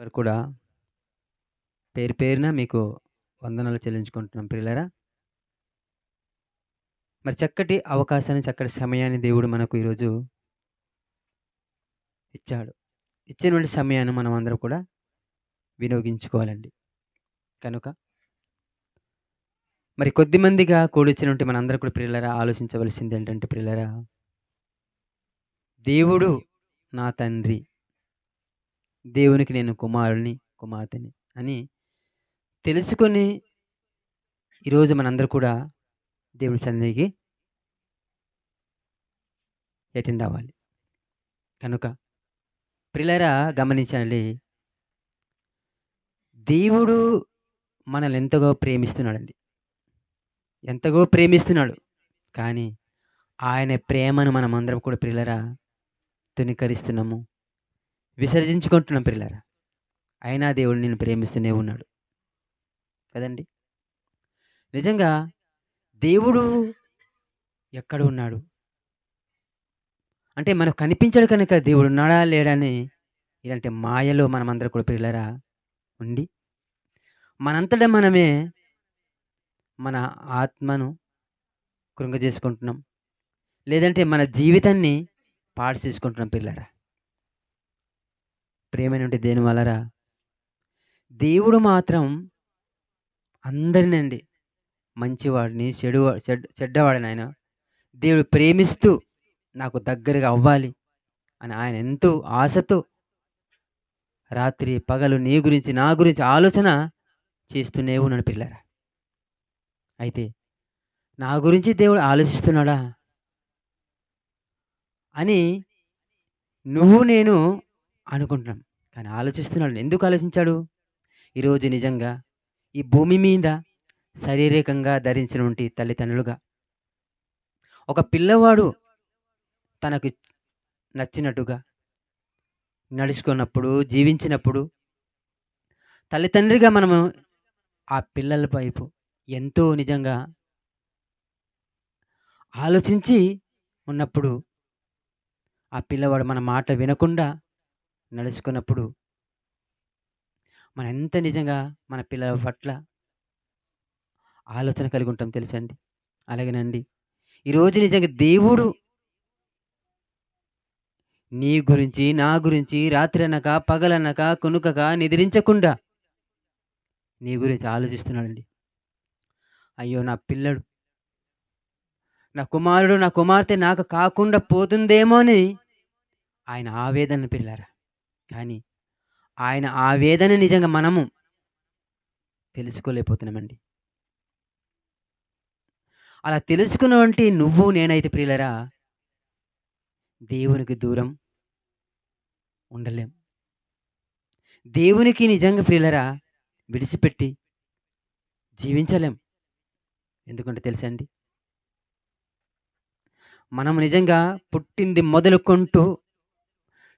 వారు కూడా పేరు పేరున మీకు వందనాలు చెల్లించుకుంటున్నాం ప్రియులరా మరి చక్కటి అవకాశాన్ని, చక్కటి సమయాన్ని దేవుడు మనకు ఈరోజు ఇచ్చాడు. ఇచ్చినటువంటి సమయాన్ని మనం అందరం కూడా వినియోగించుకోవాలండి. కనుక మరి కొద్దిమందిగా కూడిచ్చినటువంటి మనందరూ కూడా ప్రియులరా ఆలోచించవలసింది ఏంటంటే ప్రియులరా దేవుడు నా తండ్రి. దేవునికి నేను కుమారుని కుమార్తెని అని తెలుసుకొని ఈరోజు మనందరూ కూడా దేవుని సన్నిధికి అటెండ్ అవ్వాలి. కనుక ప్రిలరా గమనించాలి. దేవుడు మనల్ని ఎంతగా ప్రేమిస్తున్నాడండి. ఎంతగో ప్రేమిస్తున్నాడు. కానీ ఆయన ప్రేమను మనమందరం కూడా ప్రిలరా తునీకరిస్తున్నాము. విసర్జించుకుంటున్నాం పిల్లరా అయినా దేవుడు నేను ప్రేమిస్తూనే ఉన్నాడు. కదండీ! నిజంగా దేవుడు ఎక్కడ ఉన్నాడు? అంటే మనకు కనిపించడు కనుక దేవుడు ఉన్నాడా? లేడా? అని ఇలాంటి మాయలో మనమందరం కూడా పిల్లరా ఉండి మనంతటా మనమే మన ఆత్మను కృంగజేసుకుంటున్నాం. లేదంటే మన జీవితాన్ని పాడు చేసుకుంటున్నాం పిల్లరా ప్రియమైనటువంటి దేని వలరా దేవుడు మాత్రం అందరినండి మంచివాడిని, చెడు చెడ్ చెడ్డవాడిని ఆయన దేవుడు ప్రేమిస్తూ నాకు దగ్గరగా అవ్వాలి అని ఆయన ఎంతో ఆశతో రాత్రి పగలు నీ గురించి, నా గురించి ఆలోచన చేస్తూనే ఉన్నాడు పిల్లరా అయితే నా గురించి దేవుడు ఆలోచిస్తున్నాడా? అని నువ్వు నేను అనుకుంటున్నాం. కానీ ఆలోచిస్తున్నాడు. ఎందుకు ఆలోచించాడు? ఈరోజు నిజంగా ఈ భూమి మీద శారీరకంగా ధరించినటువంటి తల్లిదండ్రులుగా ఒక పిల్లవాడు తనకు నచ్చినట్టుగా నడుచుకున్నప్పుడు, జీవించినప్పుడు తల్లిదండ్రిగా మనము ఆ పిల్లల వైపు ఎంతో నిజంగా ఆలోచించి ఉన్నప్పుడు ఆ పిల్లవాడు మన మాట వినకుండా నడుచుకున్నప్పుడు మనం ఎంత నిజంగా మన పిల్లల పట్ల ఆలోచన కలిగి ఉంటాం తెలుసండి అలాగేనండి. ఈరోజు నిజంగా దేవుడు నీ గురించి, నా గురించి రాత్రి అనక పగలనక, కొనుకక నిద్రించకుండా నీ గురించి ఆలోచిస్తున్నాడండి. అయ్యో! నా పిల్లడు నా కుమారుడు, నా కుమార్తె నాకు కాకుండా పోతుందేమో అని ఆయన ఆవేదన పిల్లారా. కానీ ఆయన ఆ వేదన నిజంగా మనము తెలుసుకోలేకపోతున్నామండి. అలా తెలుసుకున్నవంటి నువ్వు నేనైతే ప్రియులరా దేవునికి దూరం ఉండలేం. దేవునికి నిజంగా ప్రియులరా విడిచిపెట్టి జీవించలేం. ఎందుకంటే తెలుసా అండి? మనం నిజంగా పుట్టింది మొదలుకుంటూ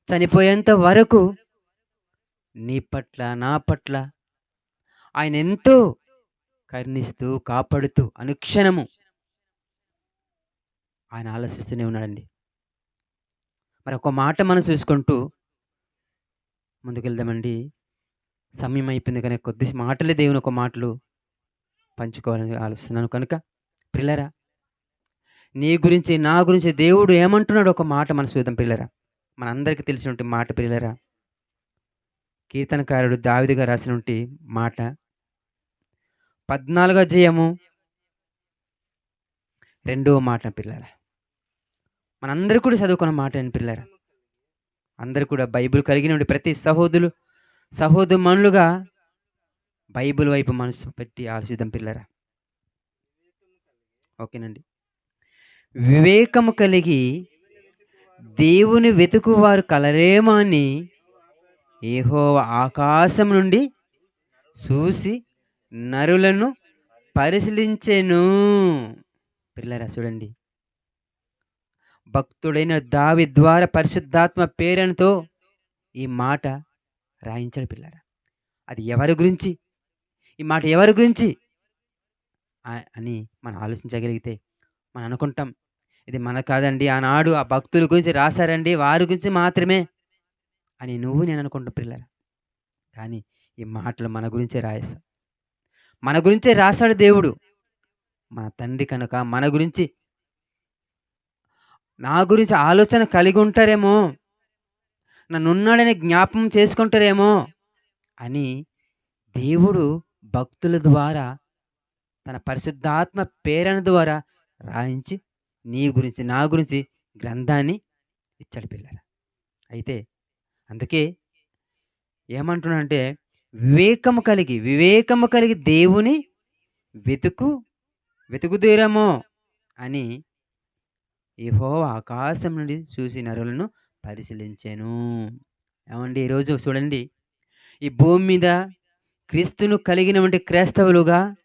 చనిపోయేంత వరకు నీ పట్ల, నా పట్ల ఆయన ఎంతో కరుణిస్తూ, కాపాడుతూ అనుక్షణము ఆయన ఆలోచిస్తూనే ఉన్నాడండి. మరి ఒక మాట మనం చూసుకుంటూ ముందుకెళ్దామండి. సమయం అయిపోయింది కనుక కొద్ది మాటలే దేవుని ఒక మాటలు పంచుకోవాలని ఆలోచిస్తున్నాను కనుక పిల్లరా నీ గురించి, నా గురించి దేవుడు ఏమంటున్నాడు ఒక మాట మనం చూద్దాం పిల్లరా మనందరికీ తెలిసినటువంటి మాట పిల్లరా కీర్తనకారుడు దావిదిగా రాసిన రాసినటువంటి మాట పద్నాలుగో జయము రెండవ మాట పిల్లరా మనందరూ కూడా చదువుకున్న మాట అని పిల్లరా అందరు కూడా బైబిల్ కలిగినటువంటి ప్రతి సహోదరులు, సహోదరుమనులుగా బైబిల్ వైపు మనసు పెట్టి ఆలోచిద్దాం పిల్లరా ఓకేనండి. వివేకము కలిగి దేవుని వెతుకువారు వారు కలరేమాని ఏహో ఆకాశం నుండి చూసి నరులను పరిశీలించెను. పిల్లరా చూడండి. భక్తుడైన దావి ద్వారా పరిశుద్ధాత్మ పేరునితో ఈ మాట రాయించాడు పిల్లారా. అది ఎవరి గురించి? ఈ మాట ఎవరి గురించి? అని మనం ఆలోచించగలిగితే మనం అనుకుంటాం. ఇది మన కాదండి. ఆనాడు ఆ భక్తుల గురించి రాశారండి. వారి గురించి మాత్రమే అని నువ్వు నేను అనుకుంటాం పిల్లరా. కానీ ఈ మాటలు మన గురించే రాయేస్తాం మన గురించే రాశాడు దేవుడు. మన తండ్రి కనుక మన గురించి నా గురించి ఆలోచన కలిగి ఉంటారేమో నన్నున్నాడని జ్ఞాపం చేసుకుంటారేమో అని దేవుడు భక్తుల ద్వారా తన పరిశుద్ధాత్మ ప్రేరణ ద్వారా రాయించి నీ గురించి నా గురించి గ్రంథాన్ని ఇచ్చాడు పిల్లల. అయితే అందుకే ఏమంటున్నానంటే వివేకము కలిగి వివేకము కలిగి దేవుని వెతుకు వెతుకుదీరమో అని ఏహో ఆకాశం నుండి చూసి నరులను పరిశీలించాను. ఏమండి ఈరోజు చూడండి ఈ భూమి మీద క్రీస్తును కలిగినటువంటి క్రైస్తవులుగా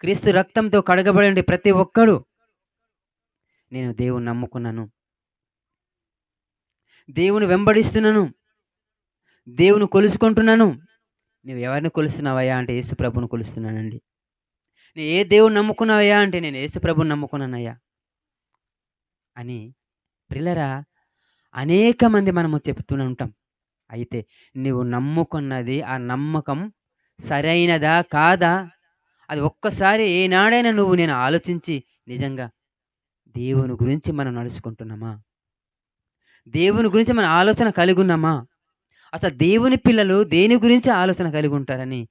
క్రీస్తు రక్తంతో కడగబడి ప్రతి ఒక్కడు నేను దేవుని నమ్ముకున్నాను. దేవుని వెంబడిస్తున్నాను. దేవుని కొలుసుకుంటున్నాను. నువ్వు ఎవరిని కొలుస్తున్నావయ్యా అంటే యేసు ప్రభుని కొలుస్తున్నానండి. నేను ఏ దేవుని నమ్ముకున్నావయ్యా అంటే నేను యేసు ప్రభుని నమ్ముకున్నానయ్యా. అని పిల్లరా అనేక మంది మనము చెప్తూనే ఉంటాం. అయితే నువ్వు నమ్ముకున్నది ఆ నమ్మకం సరైనదా కాదా? అది ఒక్కసారి ఏనాడైనా నువ్వు నేను ఆలోచించి నిజంగా దేవుని గురించి మనం నడుచుకుంటున్నామా? దేవుని గురించి మన ఆలోచన కలిగి ఉన్నామా అసలు దేవుని పిల్లలు దేని గురించి ఆలోచన కలిగి ఉంటారని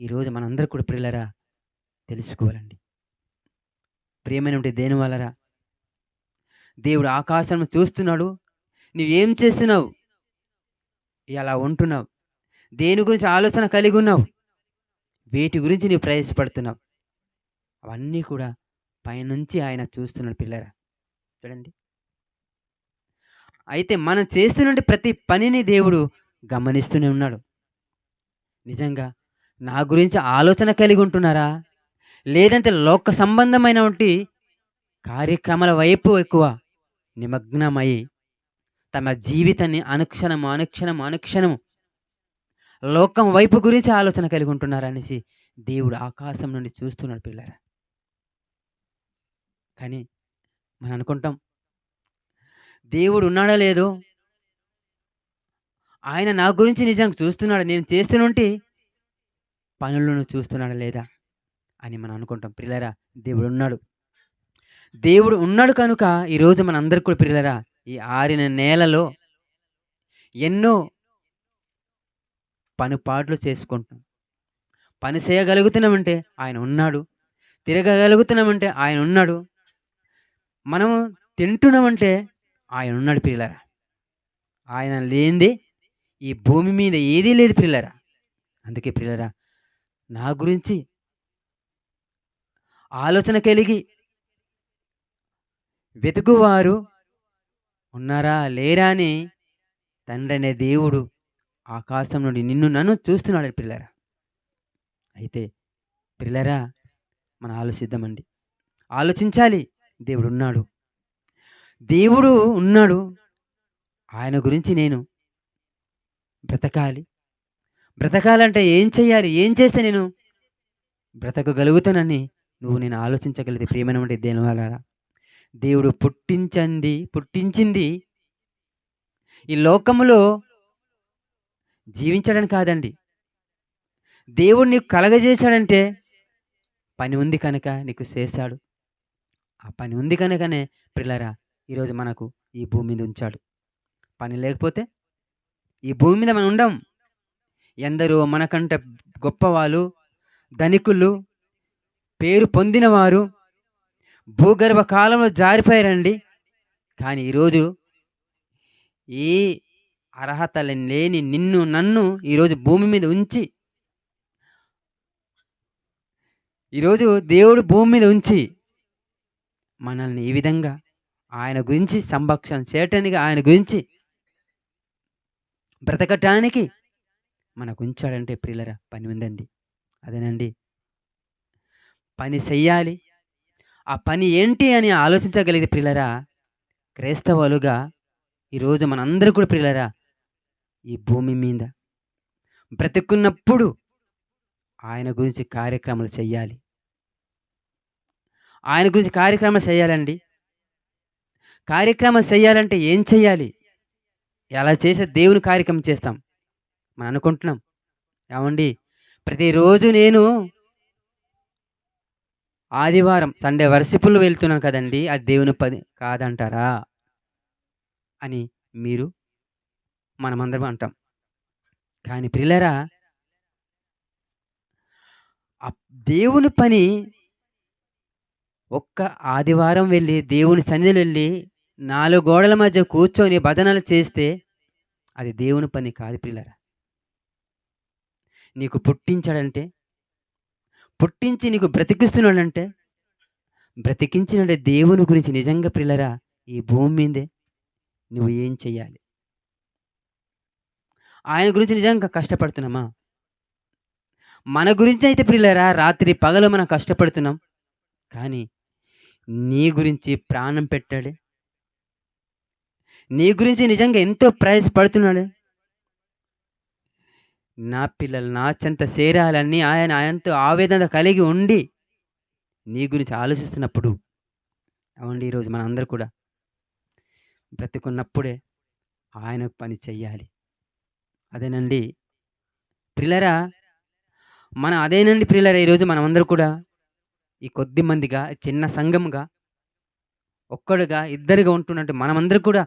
ఈరోజు మనందరూ కూడా పిల్లరా తెలుసుకోవాలండి. ప్రేమైన ఉంటే దేని వలరా దేవుడు ఆకాశం చూస్తున్నాడు నువ్వేం చేస్తున్నావు? ఇలా ఉంటున్నావు? దేని గురించి ఆలోచన కలిగి ఉన్నావు వీటి గురించి నీవు ప్రయాసపడుతున్నావు? అవన్నీ కూడా పైనుంచి ఆయన చూస్తున్నాడు పిల్లరా. చూడండి. అయితే మనం చేస్తున్న ప్రతి పనిని దేవుడు గమనిస్తూనే ఉన్నాడు. నిజంగా నా గురించి ఆలోచన కలిగి ఉంటున్నారా? లేదంటే లోక సంబంధమైన వంటి కార్యక్రమాల వైపు ఎక్కువ నిమగ్నమై తమ జీవితాన్ని అనుక్షణం అనుక్షణం అనుక్షణం లోకం వైపు గురించి ఆలోచన కలిగి ఉంటున్నారా అనేసి దేవుడు ఆకాశం నుండి చూస్తున్నాడు పిల్లరా. కానీ మనం అనుకుంటాం దేవుడు ఉన్నాడా లేదో? ఆయన నా గురించి నిజంగా చూస్తున్నాడు? నేను చేస్తున్నంటి పనులను చూస్తున్నాడా లేదా? అని మనం అనుకుంటాం. పిల్లరా దేవుడు ఉన్నాడు దేవుడు ఉన్నాడు కనుక ఈరోజు మనందరికి కూడా పిల్లరా ఈ ఆరిన నేలలో ఎన్నో పనుపాట్లు చేసుకుంటున్నాం పని చేయగలుగుతున్నామంటే ఆయన ఉన్నాడు. తిరగగలుగుతున్నామంటే ఆయన ఉన్నాడు. మనము తింటున్నామంటే ఆయన ఉన్నాడు పిల్లరా. ఆయన లేనిదే ఈ భూమి మీద ఏదీ లేదు పిల్లరా. అందుకే పిల్లరా నా గురించి ఆలోచన కలిగి వెతుకువారు ఉన్నారా లేరా అని తండ్రి అనే దేవుడు ఆకాశం నుండి నిన్ను నన్ను చూస్తున్నాడు పిల్లరా. అయితే పిల్లరా మనం ఆలోచిద్దామండి. ఆలోచించాలి. దేవుడు ఉన్నాడు దేవుడు ఉన్నాడు. ఆయన గురించి నేను బ్రతకాలి. బ్రతకాలంటే ఏం చెయ్యాలి? ఏం చేస్తే నేను బ్రతకగలుగుతానని నువ్వు నేను ఆలోచించగలిగితే ప్రియమైనటువంటి దేని వల్ల దేవుడు పుట్టించండి పుట్టించింది ఈ లోకములో జీవించడానికి కాదండి. దేవుడు నీకు కలగజేశాడంటే పని ఉంది కనుక నీకు చేశాడు. ఆ పని ఉంది కనుకనే పిల్లరా ఈరోజు మనకు ఈ భూమి మీద ఉంచాడు. పని లేకపోతే ఈ భూమి మీద మనం ఉండం. ఎందరో మనకంటే గొప్పవాళ్ళు ధనికులు పేరు పొందినవారు భూగర్భ కాలంలో జారిపోయారండి. కానీ ఈరోజు ఈ అర్హత లేని నిన్ను నన్ను ఈరోజు భూమి మీద ఉంచి ఈరోజు దేవుడు భూమి మీద ఉంచి మనల్ని ఈ విధంగా ఆయన గురించి సంభక్షణ చేయటానికి ఆయన గురించి బ్రతకటానికి మనకు ఉంచాడంటే ప్రియులరా పని ఉందండి. అదేనండి. పని చెయ్యాలి. ఆ పని ఏంటి అని ఆలోచించగలిగితే ప్రియులరా క్రైస్తవులుగా ఈరోజు మనందరూ కూడా ప్రియులరా ఈ భూమి మీద బ్రతుకున్నప్పుడు ఆయన గురించి కార్యక్రమాలు చెయ్యాలి. ఆయన గురించి కార్యక్రమం చేయాలండి. కార్యక్రమం చేయాలంటే ఏం చేయాలి? ఎలా చేసే దేవుని కార్యక్రమం చేస్తాం? మనం అనుకుంటున్నాం. ఏమండి? ప్రతిరోజు నేను ఆదివారం సండే వర్షిపులు వెళ్తున్నాను కదండి. అది దేవుని పని కాదంటారా? అని మీరు మనమందరం అంటాం. కానీ పిల్లరా దేవుని పని ఒక్క ఆదివారం వెళ్ళి దేవుని సన్నిధిలో వెళ్ళి నాలుగు గోడల మధ్య కూర్చొని భజనలు చేస్తే అది దేవుని పని కాదు పిల్లరా నీకు పుట్టించాడంటే పుట్టించి నీకు బ్రతికిస్తున్నాడంటే బ్రతికించినంటే దేవుని గురించి నిజంగా పిల్లరా ఈ భూమి మీదే నువ్వు ఏం చెయ్యాలి? ఆయన గురించి నిజంగా కష్టపడుతున్నామా? మన గురించి అయితే ప్రియులారా రాత్రి పగలు మనం కష్టపడుతున్నాం. కానీ నీ గురించి ప్రాణం పెట్టాడే. నీ గురించి నిజంగా ఎంతో ప్రయాసపడుతున్నాడే. నా పిల్లలు నా చెంత చేరాలని ఆయన ఆయనతో ఆవేదన కలిగి ఉండి నీ గురించి ఆలోచిస్తున్నప్పుడు అవండి ఈరోజు మన అందరూ కూడా బ్రతికున్నప్పుడే ఆయనకు పని చెయ్యాలి. అదేనండి ప్రిలరా మన అదేనండి ప్రిలరా ఈరోజు మనమందరూ కూడా ఈ కొద్ది మందిగా చిన్న సంఘముగా ఒక్కడుగా, ఇద్దరుగా ఉంటున్నట్టు మనమందరూ కూడా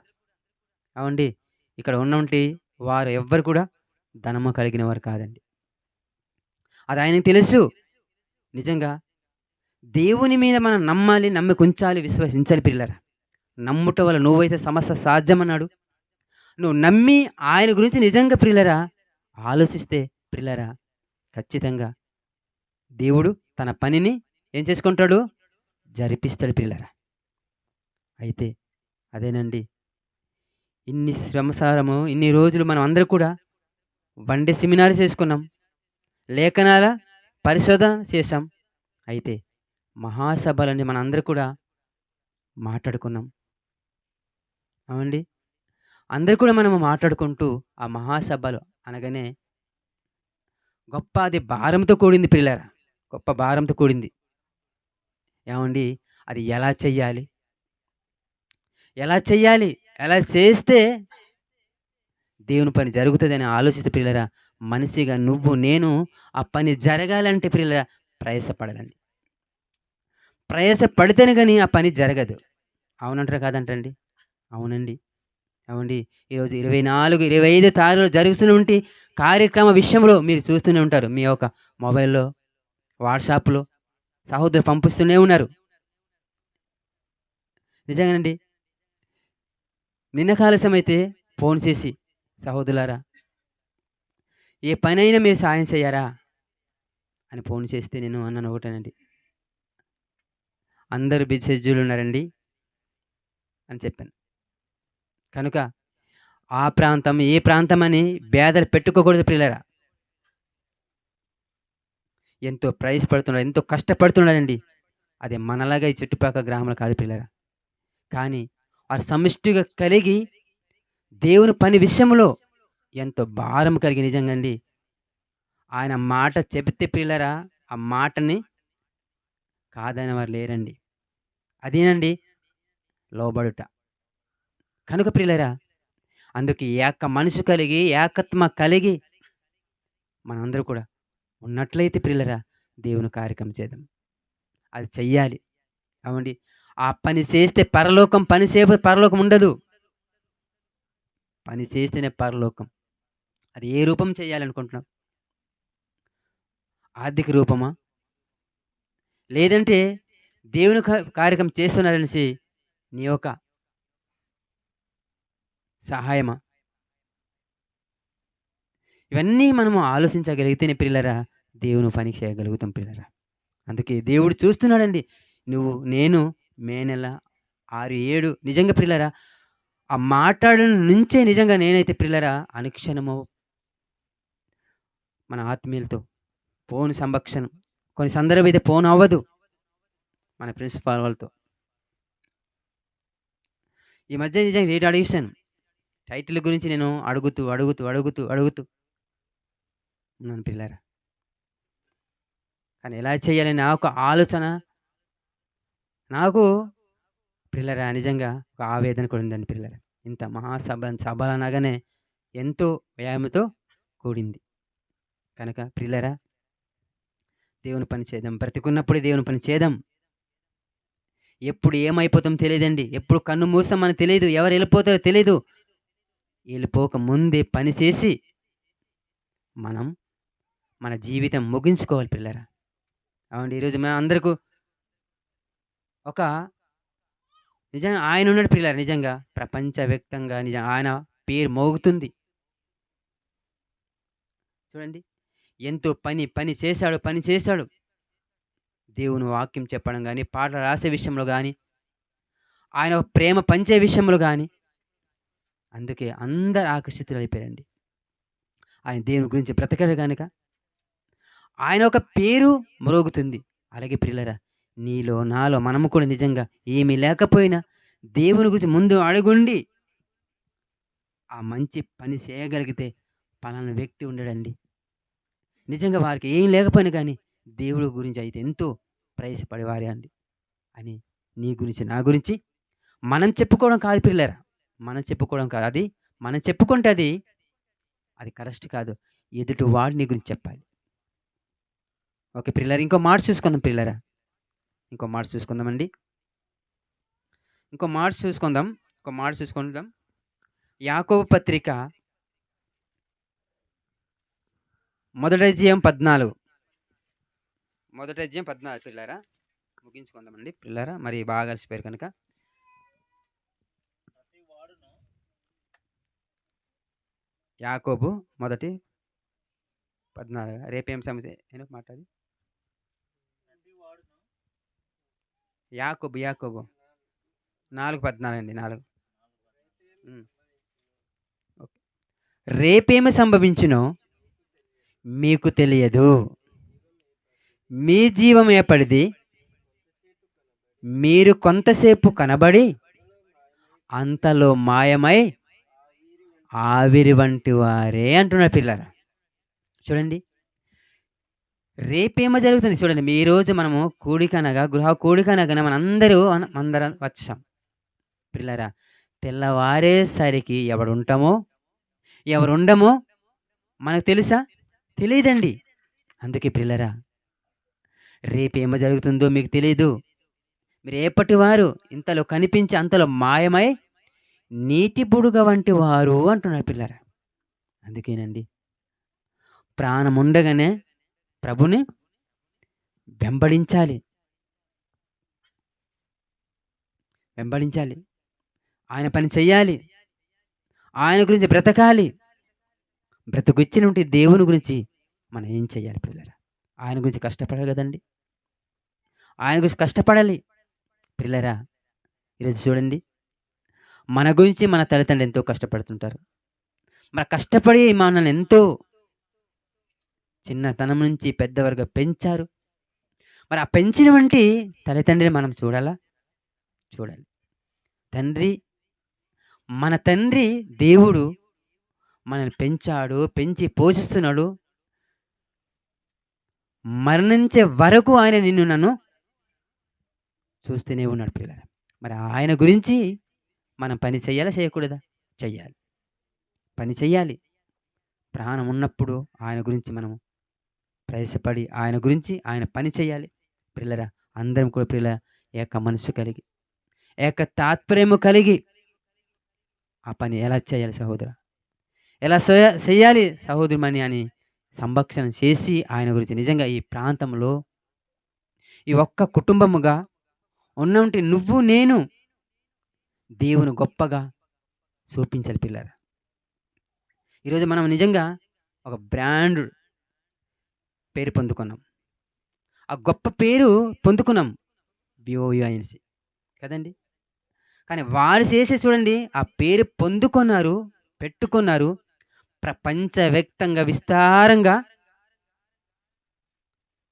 అవండి ఇక్కడ ఉన్నవంటి వారు ఎవ్వరు కూడా ధనము కలిగిన వారు కాదండి. అది ఆయనకు తెలుసు. నిజంగా దేవుని మీద మనం నమ్మాలి, నమ్మికుంచాలి, విశ్వసించాలి పిల్లరా నమ్ముట వల్ల నువ్వైతే సమస్య సాధ్యమన్నాడు. నువ్వు నమ్మి ఆయన గురించి నిజంగా ప్రియులారా ఆలోచిస్తే ప్రియులారా ఖచ్చితంగా దేవుడు తన పనిని ఏం చేసుకుంటాడు? జరిపిస్తాడు పిల్లరా అయితే అదేనండి. ఇన్ని శ్రమసారము ఇన్ని రోజులు మనం అందరూ కూడా వన్డే సెమినార్ చేసుకున్నాం. లేఖనాల పరిశోధన చేశాం. అయితే మహాసభలని మనందరూ కూడా మాట్లాడుకున్నాం. అవునండి. అందరూ కూడా మనము మాట్లాడుకుంటూ ఆ మహాసభలు అనగానే గొప్ప అది భారంతో కూడింది పిల్లరా గొప్ప భారంతో కూడింది. ఏమండి అది ఎలా చెయ్యాలి? ఎలా చెయ్యాలి? ఎలా చేస్తే దేవుని పని జరుగుతుందని ఆలోచిస్తే పిల్లరా మనిషిగా నువ్వు, నేను ఆ పని జరగాలంటే పిల్లరా ప్రయాసపడాలండి. ప్రయాసపడితేనే కానీ ఆ పని జరగదు. అవునంటారు కాదంటండి? అవునండి. ఏవండీ ఈరోజు ఇరవై నాలుగు ఇరవై ఐదు తారీఖులు జరుగుతున్నటువంటి కార్యక్రమ విషయంలో మీరు చూస్తూనే ఉంటారు. మీ యొక్క మొబైల్‌లో, వాట్సాప్‌లో సహోదరు పంపిస్తూనే ఉన్నారు. నిజంగానండి. నిన్న కాలసమైతే ఫోన్ చేసి సహోదరులారా ఏ పనైనా మీరు సాయం చేయారా అని ఫోన్ చేస్తే నేను అన్నాను ఒకటేనండి. అందరూ బిజీ షెడ్యూల్ ఉన్నారండి. అని చెప్పాను. కనుక ఆ ప్రాంతం, ఏ ప్రాంతం అని బేదలు పెట్టుకోకూడదు పిల్లరా ఎంతో ప్రయాసపడుతున్నాడు. ఎంతో కష్టపడుతున్నాడండి. అది మనలాగా ఈ చుట్టుపక్కల గ్రామాలు కాదు పిల్లరా కానీ వారు సమిష్టిగా కలిగి దేవుని పని విషయంలో ఎంతో భారం కలిగి నిజంగా అండి. ఆయన మాట చెబితే పిల్లరా ఆ మాటని కాదని వారు లేరండి. అదేనండి లోబడుట. కనుక ప్రియులరా అందుకే ఏక మనసు కలిగి, ఏకత్మ కలిగి మనందరూ కూడా ఉన్నట్లయితే ప్రిల్లరా దేవుని కార్యక్రమం చేద్దాం. అది చెయ్యాలి. అవండి ఆ పని చేస్తే పరలోకం, పని చేయకపోతే పరలోకం ఉండదు. పని చేస్తేనే పరలోకం. అది ఏ రూపం చేయాలనుకుంటున్నాం ఆర్థిక రూపమా? లేదంటే దేవుని కార్యక్రమం చేస్తున్నారనేసి నీ యొక్క సహాయమా? ఇవన్నీ మనము ఆలోచించగలిగితేనే పిల్లరా దేవుని పని చేయగలుగుతాం పిల్లరా అందుకే దేవుడు చూస్తున్నాడండి. నువ్వు, నేను మే నెల 6, 7 నిజంగా పిల్లరా ఆ మాట్లాడడం నుంచే నిజంగా నేనైతే పిల్లరా అనుక్షణము మన ఆత్మీయులతో ఫోన్ సంభాషణ కొన్ని సందర్భం అయితే ఫోన్ అవ్వదు. మన ప్రిన్సిపాల్ వాళ్ళతో. ఈ మధ్య నిజంగా రేట్ అడిగిస్తాను టైటిల్ గురించి నేను అడుగుతూ, అడుగుతూ, అడుగుతూ, అడుగుతూ ఉన్నాను పిల్లరా. కానీ ఎలా చేయాలని నా ఒక ఆలోచన? నాకు పిల్లరా నిజంగా ఒక ఆవేదన కూడా ఉందండి పిల్లరా. ఇంత మహాసభ సభలు అనగానే ఎంతో వ్యాయామంతో కూడింది. కనుక పిల్లరా దేవుని పని చేద్దాం. బ్రతికున్నప్పుడే దేవుని పని చేద్దాం. ఎప్పుడు ఏమైపోతాం తెలియదండి. ఎప్పుడు కన్ను మూస్తామని తెలియదు. ఎవరు వెళ్ళిపోతారో తెలియదు. వెళ్ళిపోక ముందే పని చేసి మనం మన జీవితం ముగించుకోవాలి పిల్లరా. అవునండి. ఈరోజు మన అందరికీ ఒక నిజంగా ఆయన ఉన్నాడు పిల్లలు నిజంగా. ప్రపంచవ్యాప్తంగా నిజం ఆయన పేరు మోగుతుంది. చూడండి. ఎంతో పని పని చేశాడు పని చేశాడు. దేవుని వాక్యం చెప్పడం కానీ పాటలు రాసే విషయంలో కానీ ఆయన ప్రేమ పంచే విషయంలో కానీ అందుకే అందరు ఆకర్షితులు అయిపోయారండి. ఆయన దేవుని గురించి బ్రతకడు కనుక ఆయన ఒక పేరు మ్రోగుతుంది అలాగే పిల్లరా నీలో నాలో మనము కూడా నిజంగా ఏమీ లేకపోయినా దేవుని గురించి ముందు అడుగుండి ఆ మంచి పని చేయగలిగితే పలానా వ్యక్తి ఉండడండి. నిజంగా వారికి ఏం లేకపోయినా కానీ దేవుడి గురించి అయితే ఎంతో ప్రయాసపడేవారే అండి. అని నీ గురించి నా గురించి మనం చెప్పుకోవడం కాదు పిల్లరా మనం చెప్పుకోవడం కాదు. అది మనం చెప్పుకుంటే అది అది కరెక్ట్ కాదు. ఎదుటి వాడు నీ గురించి చెప్పాలి. ఓకే పిల్లరా ఇంకో మాట చూసుకుందాం పిల్లరా ఇంకో మాట చూసుకుందామండి. ఇంకో మాట చూసుకుందాం ఇంకో మాట చూసుకుందాం. యాకోబు పత్రిక మొదటి అధ్యాయం పద్నాలుగు. మొదటి అధ్యాయం పద్నాలుగు పిల్లరా ముగించుకుందామండి పిల్లరా మరి బాగా కలిసిపోయారు కనుక. యాకోబు మొదటి పద్నాలుగు. రేపేం సమస్య? ఏదో మాట్లాడి. యాకోబు యాకోబు. నాలుగు పద్నాలుగు అండి నాలుగు రేపేమి సంభవించునో మీకు తెలియదు. మీ జీవం ఏపడిది మీరు కొంతసేపు కనబడి అంతలో మాయమై ఆవిరి వంటి వారే అంటున్నారు పిల్లరా. చూడండి. రేపేమో జరుగుతుంది చూడండి. మీ రోజు మనము కూడికనగా గృహ కూడికనగా మన అందరూ అందరం వచ్చాం. పిల్లరా తెల్లవారేసరికి ఎవడు ఉంటామో ఎవరు ఉండమో మనకు తెలుసా? తెలియదండి అందుకే పిల్లరా రేపేమో జరుగుతుందో మీకు తెలియదు మీరు ఏపటి వారు ఇంతలో కనిపించి అంతలో మాయమై నీటి బుడుగ వంటి వారు అంటున్నారు పిల్లరా. అందుకేనండి ప్రాణం ఉండగానే ప్రభుని వెంబడించాలి. వెంబడించాలి. ఆయన పని చెయ్యాలి. ఆయన గురించి బ్రతకాలి. బ్రతకొచ్చిన ఉంటే దేవుని గురించి మనం ఏం చేయాలి పిల్లరా? ఆయన గురించి కష్టపడాలి కదండి. ఆయన గురించి కష్టపడాలి. పిల్లరా ఈరోజు చూడండి. మన గురించి మన తల్లిదండ్రులు ఎంతో కష్టపడుతుంటారు. మన కష్టపడి మనల్ని ఎంతో చిన్నతనం నుంచి పెద్ద వరకు పెంచారు. మరి ఆ పెంచిన వంటి తల్లిదండ్రిని మనం చూడాలా? చూడాలి. తండ్రి మన తండ్రి దేవుడు మనల్ని పెంచాడు పెంచి పోషిస్తున్నాడు. మరణించే వరకు ఆయన నిన్ను నన్ను చూస్తూనే ఉన్నాడు పిల్లలు మరి ఆయన గురించి మనం పని చేయాలా చేయకూడదా చెయ్యాలి. పని చెయ్యాలి. ప్రాణం ఉన్నప్పుడు ఆయన గురించి మనం ప్రయాసపడి ఆయన గురించి ఆయన పని చేయాలి. పిల్లరా అందరం కూడా పిల్ల ఏక మనసు కలిగి ఏక తాత్పర్యము కలిగి ఆ పని ఎలా చేయాలి సహోదర? ఎలా చేయాలి సహోదరిమణి అని సంభక్షణ చేసి ఆయన గురించి నిజంగా ఈ ప్రాంతంలో ఈ ఒక్క కుటుంబముగా ఉన్నంటి నువ్వు నేను దేవుని గొప్పగా చూపించాలి పిల్లరా. ఈరోజు మనం నిజంగా ఒక బ్రాండ్ పేరు పొందుకున్నాం. ఆ గొప్ప పేరు పొందుకున్నాం. బిఓయుఐఎన్సి కదండి? కానీ వారు చేసే చూడండి ఆ పేరు పొందుకున్నారు పెట్టుకున్నారు ప్రపంచవ్యాప్తంగా విస్తారంగా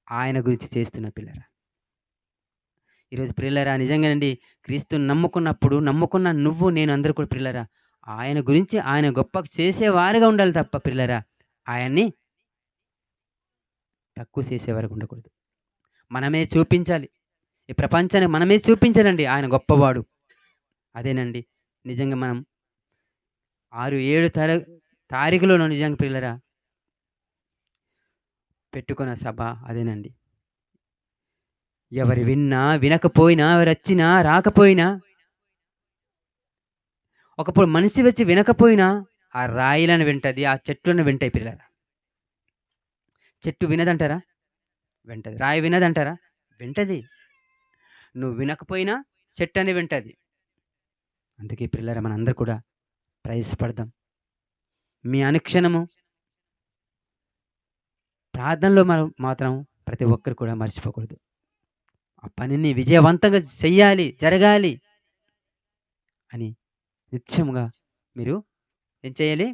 ఆయన గురించి చేస్తున్న పిల్లరా. ఈరోజు ప్రిల్లరా నిజంగానండి క్రీస్తుని నమ్ముకున్నప్పుడు నమ్ముకున్న నువ్వు నేను అందరూ కూడా పిల్లరా ఆయన గురించి ఆయన గొప్ప చేసేవారుగా ఉండాలి తప్ప పిల్లరా ఆయన్ని తక్కువ చేసే వరకు ఉండకూడదు. మనమే చూపించాలి. ఈ ప్రపంచాన్ని మనమే చూపించాలండి. ఆయన గొప్పవాడు. అదేనండి. నిజంగా మనం ఆరు ఏడు తారీ తారీఖులో నిజంగా పిల్లరా పెట్టుకున్న సభ అదేనండి. ఎవరు విన్నా వినకపోయినా ఎవరు వచ్చినా రాకపోయినా ఒకప్పుడు మనిషి వచ్చి వినకపోయినా ఆ రాయిలను వింటది ఆ చెట్లను వింటాయి పిల్లరా చెట్టు వినదంటారా? వింటది. రాయి వినదంటారా? వింటది. నువ్వు వినకపోయినా చెట్టు అని వింటది. అందుకే పిల్లల మనందరూ కూడా ప్రయాసపడదాం మీ అనుక్షణము ప్రార్థనలో మనం మాత్రం ప్రతి ఒక్కరు కూడా మర్చిపోకూడదు. ఆ పనిని విజయవంతంగా చెయ్యాలి జరగాలి అని నిత్యముగా మీరు ఏం చేయాలి?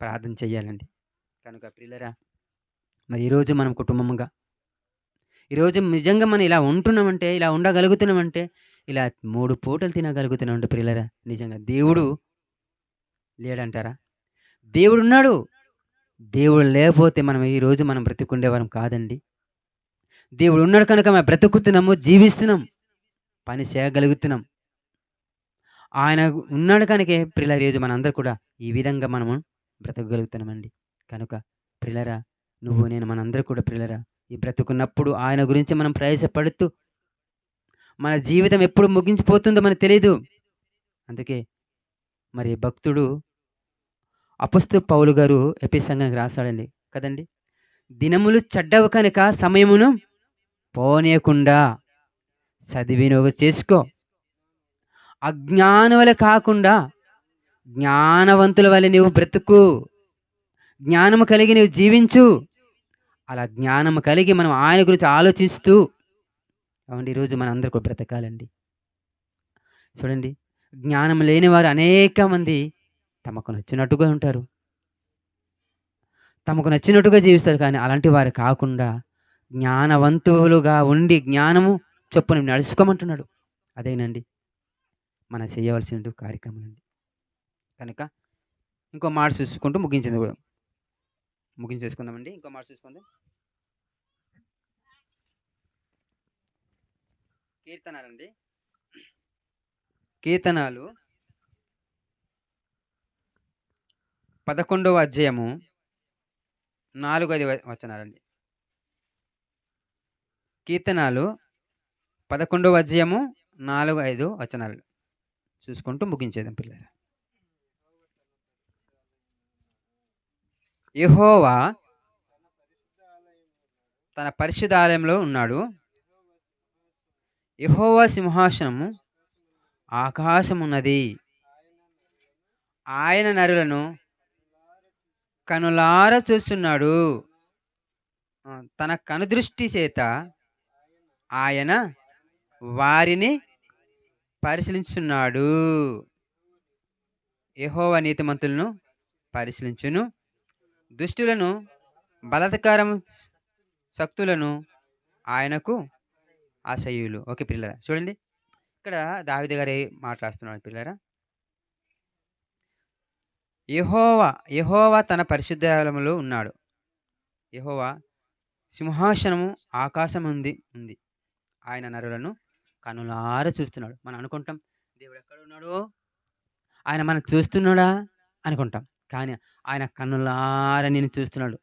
ప్రార్థన చేయాలండి కనుక పిల్లరా మరి ఈరోజు మనం కుటుంబంగా ఈరోజు నిజంగా మనం ఇలా ఉంటున్నామంటే ఇలా ఉండగలుగుతున్నామంటే ఇలా మూడు పూటలు తినగలుగుతున్నామంటే పిల్లరా నిజంగా దేవుడు లేడంటారా? దేవుడు ఉన్నాడు దేవుడు లేకపోతే మనం ఈరోజు మనం బ్రతుకుండేవారం కాదండి. దేవుడు ఉన్నాడు కనుక మనం బ్రతుకుతున్నాము జీవిస్తున్నాం పని చేయగలుగుతున్నాం. ఆయన ఉన్నాడు కనుకే ప్రిల్లర్ ఈరోజు మనందరూ కూడా ఈ విధంగా మనము బ్రతకగలుగుతున్నామండి. కనుక ప్రిలరా నువ్వు నేను మనందరూ కూడా ప్రిల్లరా ఈ బ్రతుకున్నప్పుడు ఆయన గురించి మనం ప్రయాసపడుతూ మన జీవితం ఎప్పుడు ముగించిపోతుందో మనకు తెలియదు అందుకే మరి భక్తుడు అపస్తు పౌలు గారు ఎపి సంఘానికి రాశాడండి. కదండి? దినములు చెడ్డవు కనుక సమయమును పోనీయకుండా సద్వినియోగం చేసుకో. అజ్ఞానుల కాకుండా జ్ఞానవంతుల వల్ల నీవు బ్రతుకు. జ్ఞానము కలిగి నీవు జీవించు. అలా జ్ఞానము కలిగి మనం ఆయన గురించి ఆలోచిస్తూ అవండి ఈరోజు మన అందరికీ బ్రతకాలండి. చూడండి జ్ఞానం లేని వారు అనేక మంది తమకు నచ్చినట్టుగా ఉంటారు. తమకు నచ్చినట్టుగా జీవిస్తారు కానీ అలాంటి వారు కాకుండా జ్ఞానవంతులుగా ఉండి జ్ఞానము చొప్పున నడుచుకోమంటున్నాడు. అదేనండి మనం చేయవలసిన కార్యక్రమం అండి. కనుక ఇంకో మాట చూసుకుంటూ ముగించింది ముగించేసుకుందామండి. ఇంకో మాట చూసుకుందాం. కీర్తనాలండి. కీర్తనాలు పదకొండవ అధ్యాయము నాలుగు వచనాలండి. కీర్తనాలు పదకొండవ అధ్యాయము నాలుగు ఐదు వచనాలు. చూసుకుంటూ ముగించేద్దాం పిల్లలు. యహోవా తన పరిశుద్ధాలయంలో ఉన్నాడు. యహోవా సింహాసనము ఆకాశమున్నది. ఆయన నరులను కనులార చూస్తున్నాడు. తన కనుదృష్టి చేత ఆయన వారిని పరిశీలించున్నాడు యెహోవా నీతిమంతులను పరిశీలించును. దుష్టులను బలత్కారం శక్తులను ఆయనకు ఆశయులు. ఓకే పిల్లరా చూడండి. ఇక్కడ దావిద గారి మాట్లాడుతున్నాడు పిల్లరా? యహోవా యహోవా తన పరిశుద్ధాలములో ఉన్నాడు. యహోవా సింహాసనము ఆకాశం ఉంది. ఉంది ఆయన నరులను కనులార చూస్తున్నాడు. మనం అనుకుంటాం దేవుడు ఎక్కడ ఉన్నాడో? ఆయన మనకు చూస్తున్నాడా? అనుకుంటాం. కానీ ఆయన కన్నులార నేను చూస్తున్నాడు.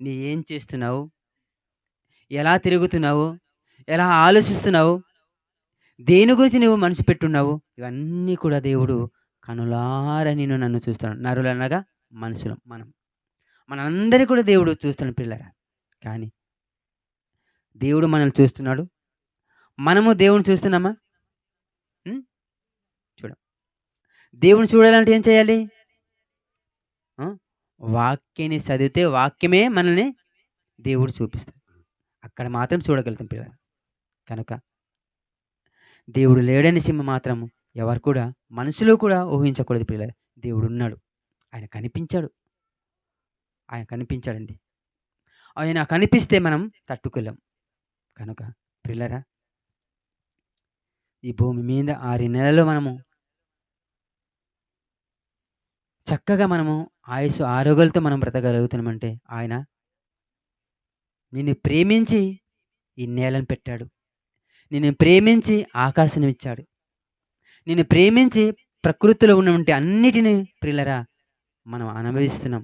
నీ ఏం చేస్తున్నావు? ఎలా తిరుగుతున్నావు? ఎలా ఆలోచిస్తున్నావు? దేని గురించి నువ్వు మనసు పెట్టున్నావు? ఇవన్నీ కూడా దేవుడు కనులార నేను నన్ను చూస్తాను నరులు అనగా మనుషులు మనం. మనందరి కూడా దేవుడు చూస్తున్నాడు పిల్లరా కానీ దేవుడు మనల్ని చూస్తున్నాడు. మనము దేవుని చూస్తున్నామా? చూడం చూడ. దేవుని చూడాలంటే ఏం చేయాలి? వాక్యాన్ని చదివితే వాక్యమే మనల్ని దేవుడు చూపిస్తాడు. అక్కడ మాత్రం చూడగలుగుతాం పిల్లలు. కనుక దేవుడు లేడని సిమ్మ మాత్రం ఎవరు కూడా మనసులో కూడా ఊహించకూడదు పిల్లలు. దేవుడు ఉన్నాడు. ఆయన కనిపించాడు. ఆయన కనిపించాడండి. ఆయన కనిపిస్తే మనం తట్టుకోలేం. కనుక పిల్లరా ఈ భూమి మీద ఆరు నెలలు మనము చక్కగా మనము ఆయుసు ఆరోగ్యాలతో మనం బ్రతకగలుగుతున్నామంటే ఆయన నిన్ను ప్రేమించి ఈ నేలను పెట్టాడు నిన్ను ప్రేమించి ఆకాశం ఇచ్చాడు నిన్ను ప్రేమించి ప్రకృతిలో ఉన్నటువంటి అన్నిటిని ప్రిల్లరా మనం అనుభవిస్తున్నాం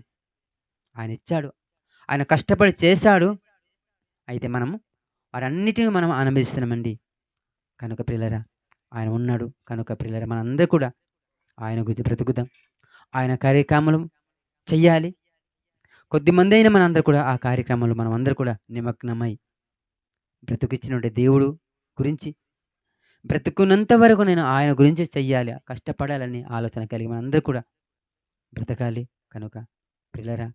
ఆయన ఇచ్చాడు ఆయన కష్టపడి చేశాడు. అయితే మనము వాటన్నిటిని మనం ఆనందిస్తున్నామండి కనుక ప్రిల్లరా ఆయన ఉన్నాడు. కనుక ప్రియులారా మనందరూ కూడా ఆయన గురించి బ్రతుకుదాం. ఆయన కార్యక్రమాలు చెయ్యాలి. కొద్దిమందైనా మనందరూ కూడా ఆ కార్యక్రమాలు మనం అందరూ కూడా నిమగ్నమై బ్రతుకిచ్చినటువంటి దేవుడు గురించి బ్రతుకున్నంత వరకు నేను ఆయన గురించి చెయ్యాలి. కష్టపడాలని ఆలోచన కలిగి మనందరూ కూడా బ్రతకాలి. కనుక పిల్లరా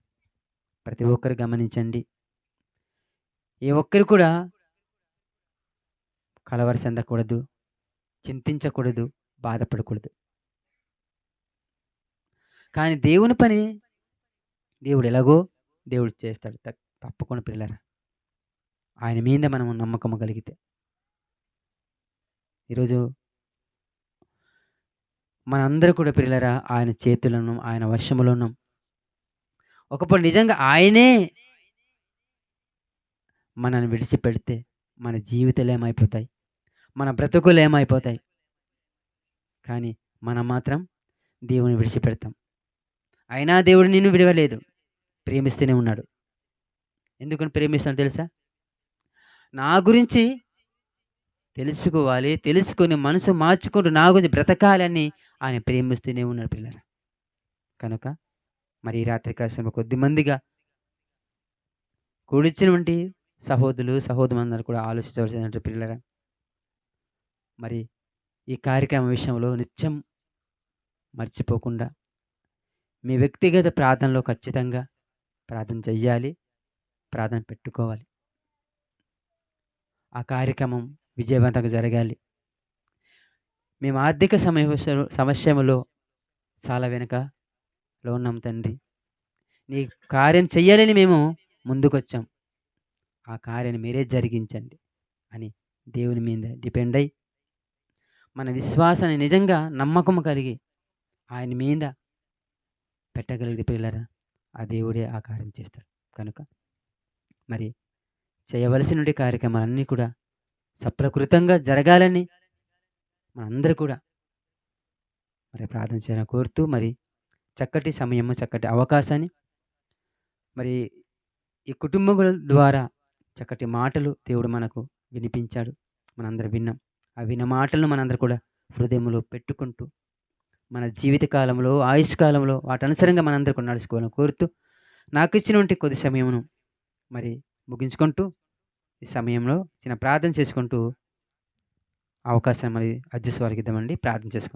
ప్రతి ఒక్కరు గమనించండి. ఏ ఒక్కరు కూడా కలవరి చెందకూడదు. చింతించకూడదు. బాధపడకూడదు. కానీ దేవుని పని దేవుడు ఎలాగో దేవుడు చేస్తాడు. తప్పకుండా పిల్లరా ఆయన మీద మనము నమ్మకం కలిగితే. ఈరోజు మనందరూ కూడా పిల్లరా ఆయన చేతిలో ఉన్నాం. ఆయన వశములో ఉన్నాం. ఒకప్పుడు నిజంగా ఆయనే మనల్ని విడిచిపెడితే మన జీవితాలు ఏమైపోతాయి? మన బ్రతుకులు ఏమైపోతాయి? కానీ మనం మాత్రం దేవుని విడిచిపెడతాం. అయినా దేవుడు నిన్ను విడవలేదు. ప్రేమిస్తూనే ఉన్నాడు. ఎందుకని ప్రేమిస్తాను తెలుసా? నా గురించి తెలుసుకోవాలి. తెలుసుకొని మనసు మార్చుకుంటూ నా గురించి బ్రతకాలని ఆయన ప్రేమిస్తూనే ఉన్నాడు పిల్లలు కనుక మరి ఈ రాత్రి కొద్ది కొద్దిమందిగా కూడిచ్చినటువంటి సహోదరులు, సహోదరులందరూ కూడా ఆలోచించవలసినటువంటి పిల్లరా. మరి ఈ కార్యక్రమం విషయంలో నిత్యం మర్చిపోకుండా మీ వ్యక్తిగత ప్రార్థనలో ఖచ్చితంగా ప్రార్థన చెయ్యాలి. ప్రార్థన పెట్టుకోవాలి. ఆ కార్యక్రమం విజయవంతంగా జరగాలి. మేము ఆర్థిక సమస్య సమస్యలో చాలా వెనకలో ఉన్నాం తండ్రి. నీ కార్యం చెయ్యాలని మేము ముందుకొచ్చాం. ఆ కార్యాన్ని మీరే జరిగించండి అని దేవుని మీద డిపెండ్ అయ్యి మన విశ్వాసాన్ని నిజంగా నమ్మకం కలిగి ఆయన మీద పెట్టగలిగితే ప్రియులారా ఆ దేవుడే ఆ కార్యం చేస్తాడు. కనుక మరి చేయవలసిన కార్యక్రమాలన్నీ కూడా సప్రకృతంగా జరగాలని మనందరూ కూడా మరి ప్రార్థన చేయాలని కోరుతూ మరి చక్కటి సమయము, చక్కటి అవకాశాన్ని మరి ఈ కుటుంబముల ద్వారా చక్కటి మాటలు దేవుడు మనకు వినిపించాడు. మనందరం విన్నాం. ఆ విన్న మాటలను మనందరం కూడా హృదయంలో పెట్టుకుంటూ మన జీవిత కాలంలో, ఆయుష్ కాలంలో వాటి అనుసరంగా కూడా నడుచుకోవాలని కోరుతూ నాకు ఇచ్చినటువంటి కొద్ది సమయమును మరి ముగించుకుంటూ ఈ సమయంలో చిన్న ప్రార్థన చేసుకుంటూ అవకాశం మరి అధ్యక్ష వారికి ఇద్దామండి. ప్రార్థన చేసుకుందాం.